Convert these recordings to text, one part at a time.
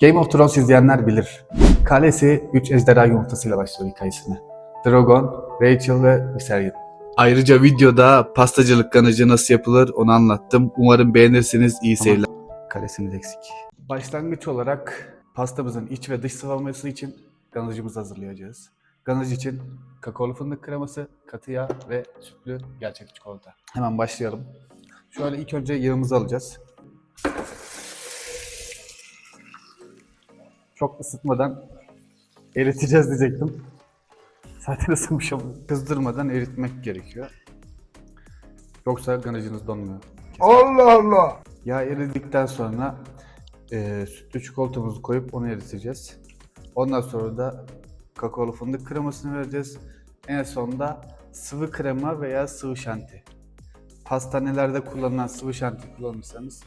Game of Thrones izleyenler bilir. Kalesi 3 ejderha yumurtasıyla başlıyor hikayesine. Drogon, Rachel ve Viserion. Ayrıca videoda pastacılık ganajı nasıl yapılır onu anlattım. Umarım beğenirsiniz. İyi seyirler. Kalesimiz eksik. Başlangıç olarak pastamızın iç ve dış sıvaması için ganajımızı hazırlayacağız. Ganaj için kakaolu fındık kreması, katı yağ ve sütlü gerçek çikolata. Hemen başlayalım. Şöyle ilk önce yağımızı alacağız. Çok ısıtmadan eriteceğiz diyecektim. Zaten ısınmış ama. Kızdırmadan eritmek gerekiyor. Yoksa ganajınız donmuyor. Allah Allah. Yağ eridikten sonra e, sütlü çikolatamızı koyup onu eriteceğiz. Ondan sonra da kakaolu fındık kremasını vereceğiz. En sonunda sıvı krema veya sıvı şanti. Pastanelerde kullanılan sıvı şanti kullanırsanız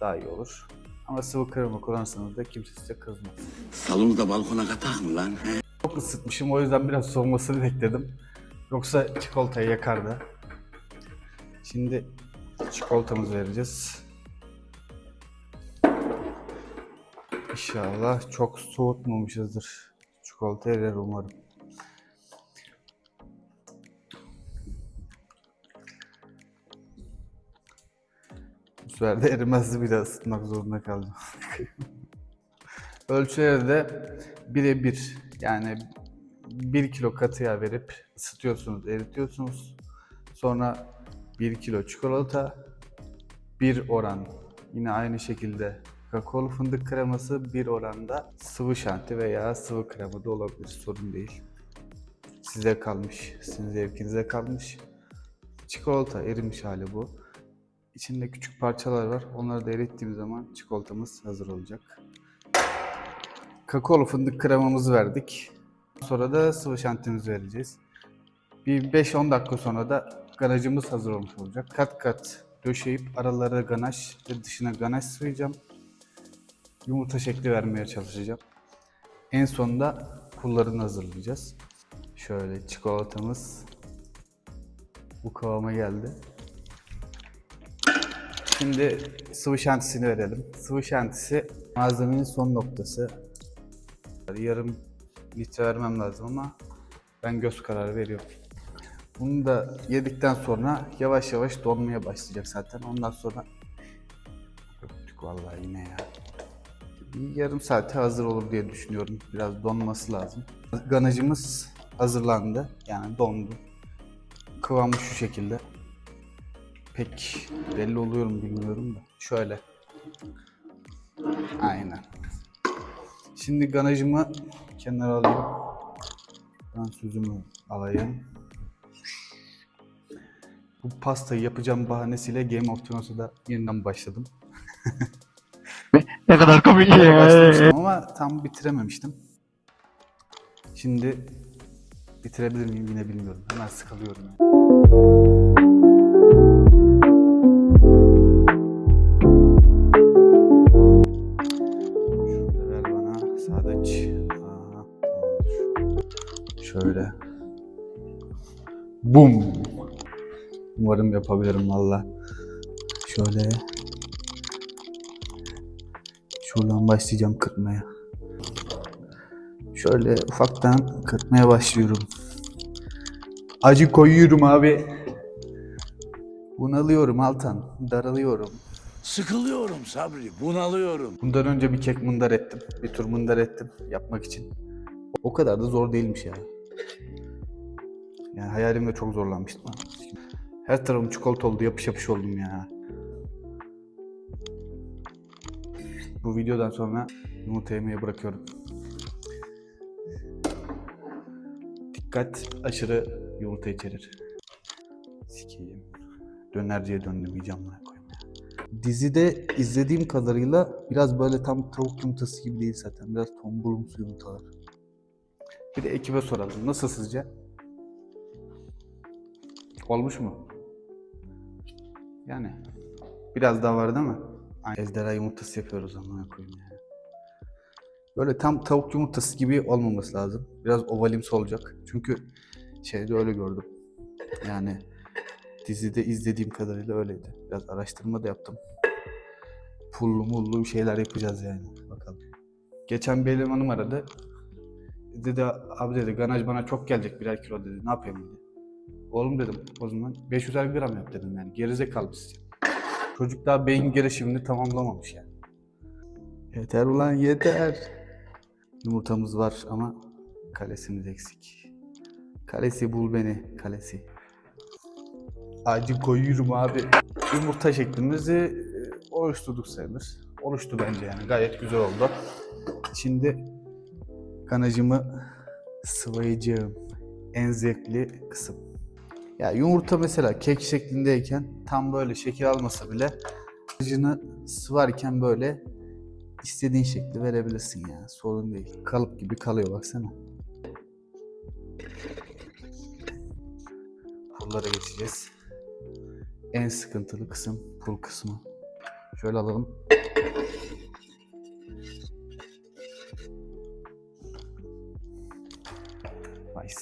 daha iyi olur. Ama sıvı krema kullanırsanız da kimse size kızmaz. Salonu da balkona katak mı lan? He? Çok ısıtmışım o yüzden biraz soğumasını bekledim. Yoksa çikolatayı yakardı. Şimdi çikolatamızı vereceğiz. İnşallah çok soğutmamışızdır. Çikolata erer umarım. Sefer de bir daha ısıtmak zorunda kaldım. Ölçüleri de birebir yani 1 kilo katı yağ verip ısıtıyorsunuz, eritiyorsunuz. Sonra 1 kilo çikolata, 1 oran yine aynı şekilde kakaolu fındık kreması, 1 oranda sıvı şanti veya sıvı krema da olabilir sorun değil. Size kalmış, sizin zevkinize kalmış. Çikolata erimiş hali bu. İçinde küçük parçalar var. Onları da erittiğim zaman çikolatamız hazır olacak. Kakaolu fındık kremamızı verdik. Sonra da sıvı şantimizi vereceğiz. Bir 5-10 dakika sonra da ganajımız hazır olmuş olacak. Kat kat döşeyip aralara ganaj ve dışına ganaj sıvayacağım. Yumurta şekli vermeye çalışacağım. En sonunda pullarını hazırlayacağız. Şöyle çikolatamız bu kıvama geldi. Şimdi sıvı şantisini verelim. Sıvı şantisi malzemenin son noktası. Yarım litre vermem lazım ama ben göz kararı veriyorum. Bunu da yedikten sonra yavaş yavaş donmaya başlayacak zaten. Ondan sonra öptük vallahi yine ya. Yarım saate hazır olur diye düşünüyorum. Biraz donması lazım. Ganajımız hazırlandı. Yani dondu. Kıvamı şu şekilde. Pek belli oluyor mu bilmiyorum da. Şöyle. Aynen. Şimdi ganajımı kenara alayım. Ben sözümü alayım. Bu pastayı yapacağım bahanesiyle Game of Thrones'a da yeniden başladım. Ne kadar komik Başlamıştım ama tam bitirememiştim. Şimdi bitirebilir miyim yine bilmiyorum. Hemen sıkılıyorum. yani. Sadıç. Şöyle. Bum. Umarım yapabilirim valla. Şöyle. Şuradan başlayacağım kırpmaya. Şöyle ufaktan kırpmaya başlıyorum. Acı koyuyorum abi. Bunalıyorum Altan. Daralıyorum. Sıkılıyorum Sabri, bunalıyorum. Bundan önce bir kek mındar ettim. Bir tur mındar ettim yapmak için. O kadar da zor değilmiş ya. Yani hayalimde çok zorlanmıştım. Her tarafım çikolata oldu, yapış yapış oldum ya. Bu videodan sonra yumurta yemeye bırakıyorum. Dikkat aşırı yumurta içerir. Sikeyim. Dönerciye döndüm koyayım ya. Dizide izlediğim kadarıyla biraz böyle tam tavuk yumurtası gibi değil zaten. Biraz tombulumsu yumurtalar. Bir de ekibe soralım. Nasıl sizce? Olmuş mu? Yani biraz daha var değil mi? Aynen. Ejderha yumurtası yapıyoruz amına koyayım ya. Böyle tam tavuk yumurtası gibi olmaması lazım. Biraz ovalimsi olacak. Çünkü şeyde öyle gördüm. Yani dizide izlediğim kadarıyla öyleydi. Biraz araştırma da yaptım. Pullu mullu bir şeyler yapacağız yani. Bakalım. Geçen bir elemanım aradı. Dedi abi dedi ganaj bana çok gelecek birer kilo dedi. Ne yapayım dedi. Oğlum dedim o zaman 500'er gram yap dedim yani. Gerizekalı mısın? Çocuk daha beyin gelişimini tamamlamamış yani. Yeter ulan yeter. Yumurtamız var ama kalesimiz eksik. Kalesi bul beni kalesi. Acı koyuyorum abi. Yumurta şeklimizi e, oluşturduk sayılır. Oluştu bence yani gayet güzel oldu. Şimdi kanacımı sıvayacağım. En zevkli kısım. Ya yumurta mesela kek şeklindeyken tam böyle şekil almasa bile kanacını sıvarken böyle istediğin şekli verebilirsin ya. Sorun değil. Kalıp gibi kalıyor baksana. Pullara geçeceğiz. En sıkıntılı kısım pul kısmı. Şöyle alalım. Nice.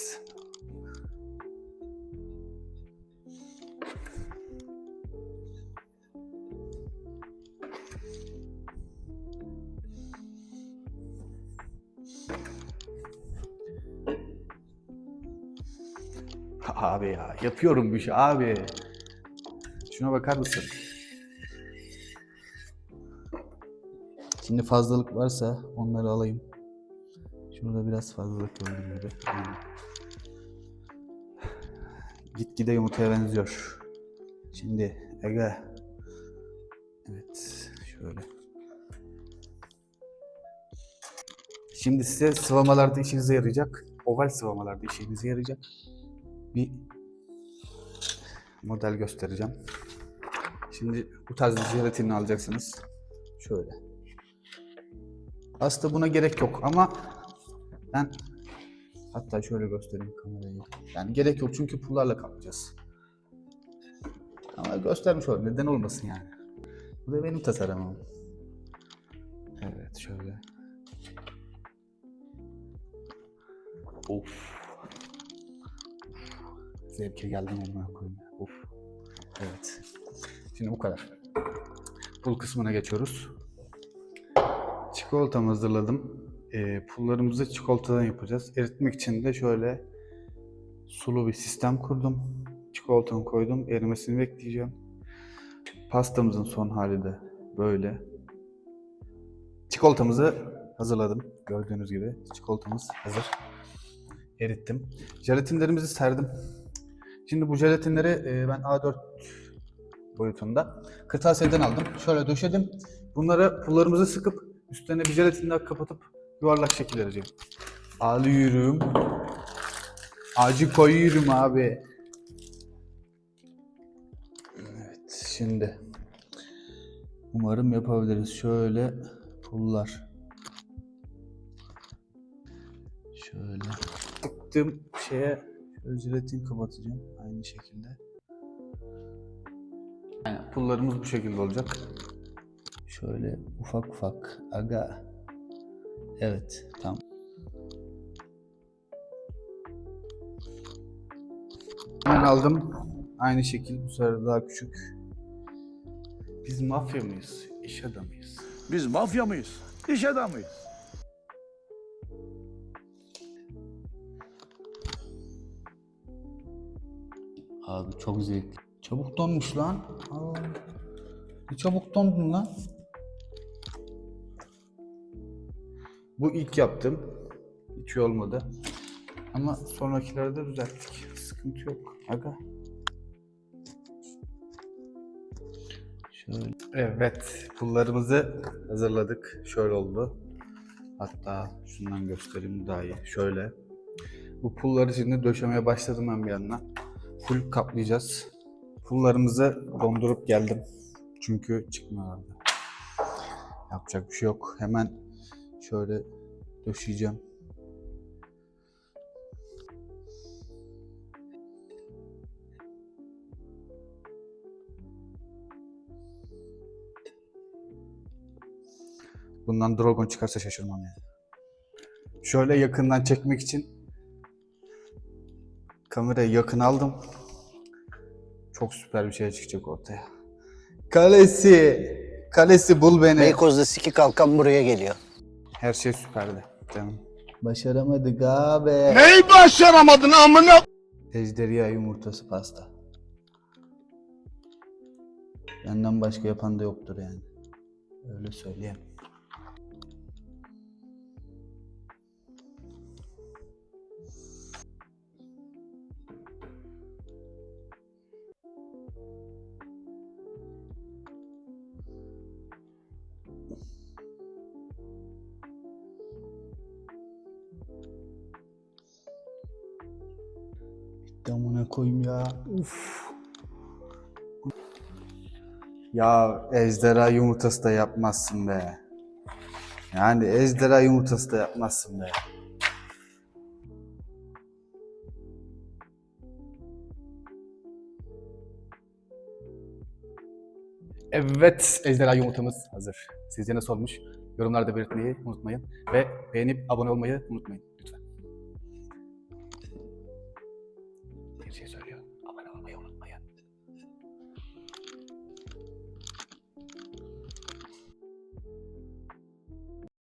Abi ya yapıyorum bu işi abi. Şuna bakar mısın? Şimdi fazlalık varsa onları alayım. Şurada biraz fazlalık gördüğüm gibi. Gitgide yumurtaya benziyor. Şimdi Ege. Evet şöyle. Şimdi size sıvamalarda işinize yarayacak. Oval sıvamalarda işinize yarayacak. Bir model göstereceğim. Şimdi bu tarz bir jelatinini alacaksınız. Şöyle. Aslında buna gerek yok ama ben hatta şöyle göstereyim kamerayı. Yani gerek yok çünkü pullarla kaplayacağız. Ama göstermiş olayım. Neden olmasın yani. Bu da benim tasarımım. Evet şöyle. Of. Zevke geldim ondan koyayım. ya. Of. Evet. Şimdi bu kadar. Pul kısmına geçiyoruz. Çikolatamı hazırladım. Ee, pullarımızı çikolatadan yapacağız. Eritmek için de şöyle sulu bir sistem kurdum. Çikolatamı koydum. Erimesini bekleyeceğim. Pastamızın son hali de böyle. Çikolatamızı hazırladım. Gördüğünüz gibi çikolatamız hazır. Erittim. Jelatinlerimizi serdim. Şimdi bu jelatinleri e, ben A4 boyutunda kırtasiyeden aldım. Şöyle döşedim. Bunları pullarımızı sıkıp üstlerine bir jelatin daha kapatıp yuvarlak şekil vereceğim. Alıyorum. Acı koyuyorum abi. Evet şimdi umarım yapabiliriz. Şöyle pullar. Şöyle tıktım şeye jelatin kapatacağım aynı şekilde. Yani pullarımız bu şekilde olacak. Şöyle ufak ufak aga. Evet tamam. Hemen aldım. Aynı şekil bu sefer daha küçük. Biz mafya mıyız? İş adamıyız. Biz mafya mıyız? İş adamıyız. Abi çok zevkli. Çabuk donmuş lan. Aa, ne çabuk dondun lan. Bu ilk yaptım. Hiç iyi olmadı. Ama sonrakilerde düzelttik. Sıkıntı yok. Aga. Şöyle. Evet. Pullarımızı hazırladık. Şöyle oldu. Hatta şundan göstereyim daha iyi. Şöyle. Bu pulları şimdi döşemeye başladım ben bir yandan full kaplayacağız. Pullarımızı dondurup geldim. Çünkü çıkmıyorlardı. Yapacak bir şey yok. Hemen şöyle döşeyeceğim. Bundan dragon çıkarsa şaşırmam yani. Şöyle yakından çekmek için Kamerayı yakın aldım. Çok süper bir şey çıkacak ortaya. Kalesi! Kalesi bul beni. Beykoz'da siki kalkan buraya geliyor. Her şey süperdi canım. Başaramadık abi. Neyi başaramadın amına? Ejderha yumurtası pasta. Benden başka yapan da yoktur yani. Öyle söyleyeyim. Bitti amına koyayım ya. Uf. Ya ejderha yumurtası da yapmazsın be. Yani ejderha yumurtası da yapmazsın be. Evet, ejderha yumurtamız hazır. Sizce nasıl olmuş? Yorumlarda belirtmeyi unutmayın. Ve beğenip. Abone olmayı unutmayın.